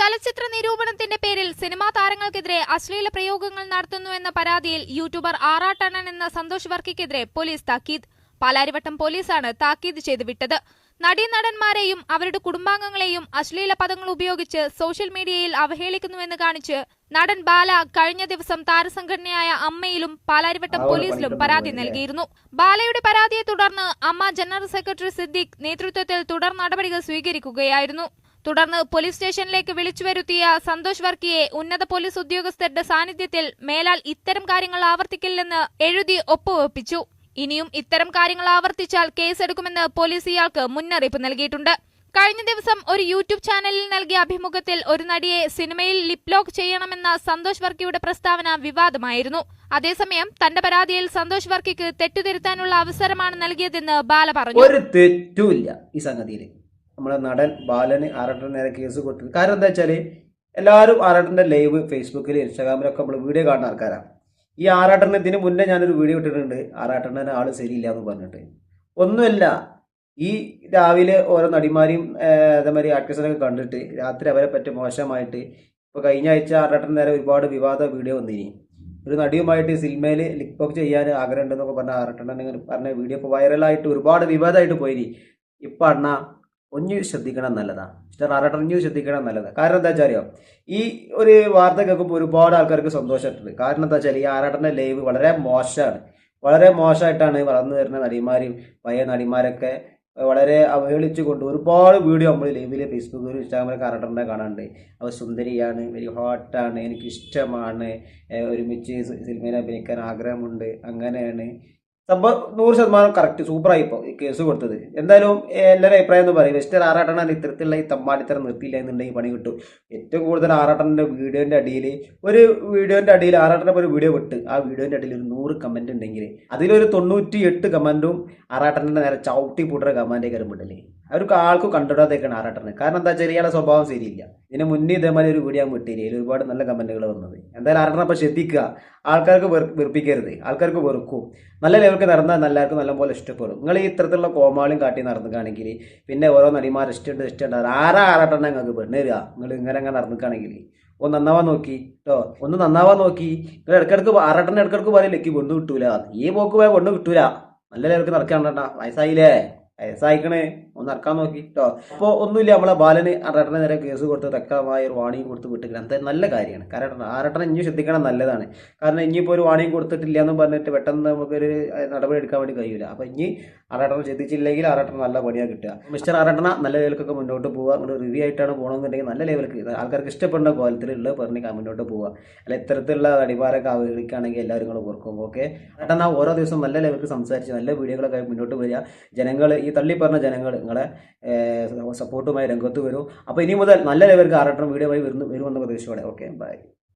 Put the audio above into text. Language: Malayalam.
ചലച്ചിത്ര നിരൂപണത്തിന്റെ പേരിൽ സിനിമാ താരങ്ങൾക്കെതിരെ അശ്ലീല പ്രയോഗങ്ങൾ നടത്തുന്നുവെന്ന പരാതിയിൽ യൂട്യൂബർ ആറാട്ടണ്ണൻ എന്ന സന്തോഷ് വർക്കിക്കെതിരെ പോലീസ് താക്കീത്. പാലാരിവട്ടം പോലീസാണ് താക്കീത് ചെയ്ത് വിട്ടത് നടീനടന്മാരെയും അവരുടെ കുടുംബാംഗങ്ങളെയും അശ്ലീല പദങ്ങൾ ഉപയോഗിച്ച് സോഷ്യൽ മീഡിയയിൽ അവഹേളിക്കുന്നുവെന്ന് കാണിച്ച് നടൻ ബാല കഴിഞ്ഞ ദിവസം താരസംഘടനയായ അമ്മയിലും പാലാരിവട്ടം പോലീസിലും പരാതി നൽകിയിരുന്നു. ബാലയുടെ പരാതിയെ തുടർന്ന് അമ്മ ജനറൽ സെക്രട്ടറി സിദ്ദിഖ് നേതൃത്വത്തിൽ തുടർ നടപടികൾ സ്വീകരിക്കുകയായിരുന്നു. തുടർന്ന് പോലീസ് സ്റ്റേഷനിലേക്ക് വിളിച്ചു വരുത്തിയ സന്തോഷ് വർക്കിയെ ഉന്നത പോലീസ് ഉദ്യോഗസ്ഥരുടെ സാന്നിധ്യത്തിൽ മേലാൽ ഇത്തരം കാര്യങ്ങൾ ആവർത്തിക്കില്ലെന്ന് എഴുതി ഒപ്പുവെപ്പിച്ചു. ഇനിയും ഇത്തരം കാര്യങ്ങൾ ആവർത്തിച്ചാൽ കേസെടുക്കുമെന്ന് പോലീസ് ഇയാൾക്ക് മുന്നറിയിപ്പ് നൽകിയിട്ടുണ്ട്. കഴിഞ്ഞ ദിവസം ഒരു യൂട്യൂബ് ചാനലിൽ നൽകിയ അഭിമുഖത്തിൽ ഒരു നടിയെ സിനിമയിൽ ലിപ് ലോക്ക് ചെയ്യണമെന്ന സന്തോഷ് വർക്കിയുടെ പ്രസ്താവന വിവാദമായിരുന്നു. അതേസമയം തന്റെ പരാതിയിൽ സന്തോഷ് വർക്കിക്ക് തെറ്റുതിരുത്താനുള്ള അവസരമാണ് നൽകിയതെന്ന് ബാല പറഞ്ഞു. ഒരു തെറ്റുമില്ല ഈ സംഗതിയിൽ നമ്മളെ നടൻ ബാലന് ആറാട്ടൻ നേരെ കേസ് കൊടുത്തത് കാരണം എന്താ വെച്ചാൽ എല്ലാവരും ആറാട്ടന്റെ ലൈവ് ഫേസ്ബുക്കിൽ ഇൻസ്റ്റാഗ്രാമിലൊക്കെ നമ്മൾ വീഡിയോ കാണുന്ന ആൾക്കാരാണ് ഈ ആറാട്ടന് ഇതിന് മുന്നേ ഞാനൊരു വീഡിയോ ഇട്ടിട്ടുണ്ട് ആറാട്ടന്റെ ആൾ ശരിയില്ല എന്ന് പറഞ്ഞിട്ട്. ഒന്നുമല്ല ഈ രാവിലെ ഓരോ നടിമാരെയും അതേമാതിരി ആക്ട്രസിനൊക്കെ കണ്ടിട്ട് രാത്രി അവരെ പറ്റി മോശമായിട്ട് ഇപ്പോൾ കഴിഞ്ഞ ആഴ്ച ആറാട്ടൻ നേരെ ഒരുപാട് വിവാദ വീഡിയോ വന്നിനി. ഒരു നടിയുമായിട്ട് സിനിമയിൽ ലിപ്പോക്ക് ചെയ്യാൻ ആഗ്രഹമുണ്ടെന്നൊക്കെ പറഞ്ഞ ആറട്ടണ്ണൻ പറഞ്ഞ വീഡിയോ ഇപ്പോൾ വൈറലായിട്ട് ഒരുപാട് വിവാദമായിട്ട് പോയിനി. ഇപ്പം അണ്ണ ഒഞ്ഞു ശ്രദ്ധിക്കണം നല്ലതാ. മിസ്റ്റർ ആരാട്ടർ ഒഞ്ഞു ശ്രദ്ധിക്കണം നല്ലതാണ് കാരണം എന്താ വെച്ചാൽ അറിയോ? ഈ ഒരു വാർത്ത കേൾക്കുമ്പോൾ ഒരുപാട് ആൾക്കാർക്ക് സന്തോഷമായിട്ടുണ്ട്. കാരണം എന്താ വെച്ചാൽ ഈ ആറാട്ടന്റെ ലൈവ് വളരെ മോശമാണ്. വളരെ മോശമായിട്ടാണ് വളർന്നു വരുന്ന നടിമാരും പഴയ നടിമാരൊക്കെ വളരെ അവഹേളിച്ചു കൊണ്ട് ഒരുപാട് വീഡിയോ നമ്മൾ ലൈവിൽ ഫേസ്ബുക്കിലും ഇൻസ്റ്റാഗ്രാമിലും ആറാട്ടന്റെ കാണാണ്ട് അവ സുന്ദരിയാണ് വെരി ഹോട്ടാണ് എനിക്കിഷ്ടമാണ്. ഒരുമിച്ച് സിനിമയിൽ അഭിനയിക്കാൻ ആഗ്രഹമുണ്ട്. അങ്ങനെയാണ്. സംഭവം നൂറ് ശതമാനം കറക്റ്റ് സൂപ്പറായി ഇപ്പോൾ ഈ കേസ് കൊടുത്തത്. എന്തായാലും എല്ലാവരും അഭിപ്രായം എന്ന് പറയും. മിസ്റ്റർ ആറാട്ടണ്ണൻ ഇത്തരത്തിലുള്ള ഈ തമ്മാടിത്തരം നിർത്തിയില്ല എന്നുണ്ടെങ്കിൽ പണി കിട്ടും. ഏറ്റവും കൂടുതൽ ആറാട്ടന്റെ വീഡിയോന്റെ അടിയിൽ ഒരു വീഡിയോന്റെ അടിയിൽ ആറാട്ടന്റെ ഒരു വീഡിയോ വിട്ട്. ആ വീഡിയോന്റെ അടിയിൽ ഒരു നൂറ് കമന്റ് ഉണ്ടെങ്കിൽ അതിലൊരു തൊണ്ണൂറ്റി എട്ട് കമന്റും ആറാട്ടന്റെ നേരെ ചവിട്ടി പൂട്ടുന്ന കമന്റേ കയറി വിടല്ലേ അവർക്ക് ആൾക്ക് കണ്ടിടാത്തേക്കാണ് ആറാട്ടന് കാരണം എന്താ വെച്ചാൽ ഇയാളെ സ്വഭാവം ശരിയില്ല. ഇതിന് മുന്നേ ഇതേമാതിരി ഒരു വീഡിയോ വിട്ടില്ല ഇതിൽ ഒരുപാട് നല്ല കമന്റുകൾ വന്നത്. എന്തായാലും ആറാട്ടനെ അപ്പോൾ ശ്രദ്ധിക്കുക. ആൾക്കാർക്ക് വെറു- വെറുപ്പിക്കരുത്. ആൾക്കാർക്ക് വെറുക്കും. നല്ല ലെവൽക്ക് നടന്നാൽ എല്ലാവർക്കും നല്ലപോലെ ഇഷ്ടപ്പെടും. നിങ്ങൾ ഈ ഇത്തരത്തിലുള്ള കോമാളിയും കാട്ടി നടന്നുകയാണെങ്കിൽ പിന്നെ ഓരോ നടിമാർ ഇഷ്ടമുണ്ട് ഇഷ്ടമുണ്ട് ആരാ ആറാട്ടെണ്ണ നിങ്ങൾക്ക് പെണ്ണ് തരിക നിങ്ങൾ ഇങ്ങനെ അങ്ങനെ നടന്നിക്കുകയാണെങ്കിൽ ഒന്ന് നന്നാവാൻ നോക്കി. കേട്ടോ ഒന്ന് നന്നാവാൻ നോക്കി. നിങ്ങൾ ഇടക്കിടക്ക് ആരാട്ടണ ഇടക്കിടക്ക് പറയില്ല എനിക്ക് പെണ്ണ് കിട്ടൂല. ഈ പോക്ക് പോയാൽ പെണ്ണ് കിട്ടൂല. നല്ല ലെവൽക്ക് നടക്കാൻ വയസ്സായില്ലേ? വയസ്സായിക്കണേ ഒന്ന് ഇറക്കാൻ നോക്കി കേട്ടോ അപ്പോൾ ഒന്നുമില്ല നമ്മളെ ബാലന് അരട്ടനെ നേരെ കേസ് കൊടുത്ത് തക്കമായ ഒരു വാണിയും കൊടുത്ത് വിട്ടിക്കണം അത് നല്ല കാര്യമാണ്. കാരണം ആരട്ടനെ ഇനി ശ്രദ്ധിക്കണം നല്ലതാണ്. കാരണം ഇനിയിപ്പോൾ ഒരു വാണിയും കൊടുത്തിട്ടില്ല എന്ന് പറഞ്ഞിട്ട് പെട്ടെന്ന് നമുക്കൊരു നടപടി എടുക്കാൻ വേണ്ടി കഴിയില്ല അപ്പോൾ ഇനി അരട്ടനെ ശ്രദ്ധിച്ചില്ലെങ്കിൽ ആറാട്ടന നല്ല പണിയാണ് കിട്ടുക. മിസ്റ്റർ ആറാട്ടന നല്ല ലെവലിലൊക്കെ മുന്നോട്ട് പോവുക. അങ്ങോട്ട് റിവ്യൂ ആയിട്ടാണ് പോകണമെന്നുണ്ടെങ്കിൽ നല്ല ലെവലിൽ ആൾക്കാർക്ക് ഇഷ്ടപ്പെടുന്ന കോലത്തിലുള്ള പറഞ്ഞ് മുന്നോട്ട് പോവുക. അല്ല ഇത്തരത്തിലുള്ള അടിപാരൊക്കെ അവഗണിക്കുകയാണെങ്കിൽ എല്ലാവരും കൂടെ ഓർക്കും ഓക്കെ? ആറാട്ടന ഓരോ ദിവസം നല്ല ലെവലിൽ സംസാരിച്ച് നല്ല വീഡിയോകളൊക്കെ മുന്നോട്ട് വരിക. ജനങ്ങൾ ഈ തള്ളി പറഞ്ഞ ജനങ്ങൾ നിങ്ങളെ സപ്പോർട്ടുമായി രംഗത്ത് വരും. അപ്പോൾ ഇനി മുതൽ നല്ല ലെവലിൽ ആറാട്ടം വീഡിയോ ആയി വരുന്നു വരുമെന്ന പ്രതീക്ഷയോടെ. Okay bye.